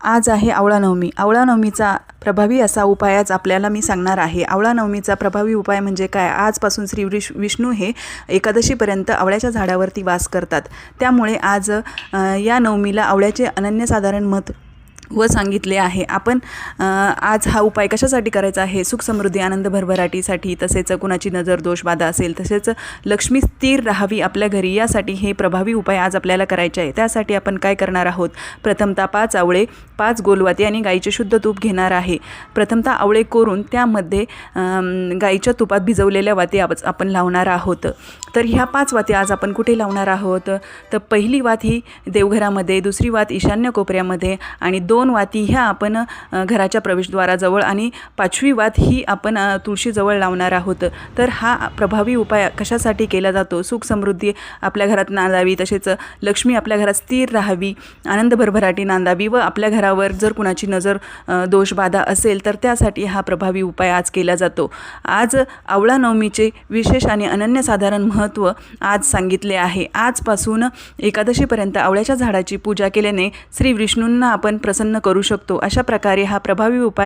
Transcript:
आज आहे आवळा नवमी. आवळा नवमीचा प्रभावी असा उपाय आज आपल्याला मी सांगणार आहे. आवळा नवमीचा प्रभावी उपाय म्हणजे काय? आजपासून श्री विष विष्णू हे एकादशीपर्यंत आवळ्याच्या झाडावरती वास करतात. त्यामुळे आज या नवमीला आवळ्याचे अनन्यसाधारण मत व सांगितले आहे. आपण आज हा उपाय कशासाठी करायचा आहे? सुख समृद्धी आनंद भरभराटीसाठी तसेच कुणाची नजर दोष बाधा असेल तसेच लक्ष्मी स्थिर राहावी आपल्या घरी यासाठी हे प्रभावी उपाय आज आपल्याला करायचे आहे. त्यासाठी आपण काय करणार आहोत? प्रथमता पाच आवळे पाच गोलवाती आणि गाईचे शुद्ध तूप घेणार आहे. प्रथमता आवळे कोरून त्यामध्ये गाईच्या तुपात भिजवलेल्या वाती आप- आपण लावणार आहोत. तर ह्या पाच वाती आज आपण कुठे लावणार आहोत? तर पहिली वात ही देवघरामध्ये दुसरी वात ईशान्य कोपऱ्यामध्ये आणि दोन दोन वाती ह्या आपण घराच्या प्रवेशद्वाराजवळ आणि पाचवी वात ही आपण तुळशीजवळ लावणार आहोत. तर हा प्रभावी उपाय कशासाठी केला जातो? सुख समृद्धी आपल्या घरात नांदावी तसेच लक्ष्मी आपल्या घरात स्थिर राहावी आनंद भरभराटी नांदावी व आपल्या घरावर जर कुणाची नजर दोषबाधा दोष बाधा असेल तर त्यासाठी हा प्रभावी उपाय आज केला जातो. आज आवळा नवमीचे विशेष आणि अनन्यसाधारण महत्त्व आज सांगितले आहे. आजपासून एकादशीपर्यंत आवळ्याच्या झाडाची पूजा केल्याने श्री विष्णूंना आपण प्रसन्न करू शकतो. अशा प्रकारे हा प्रभावी उपाय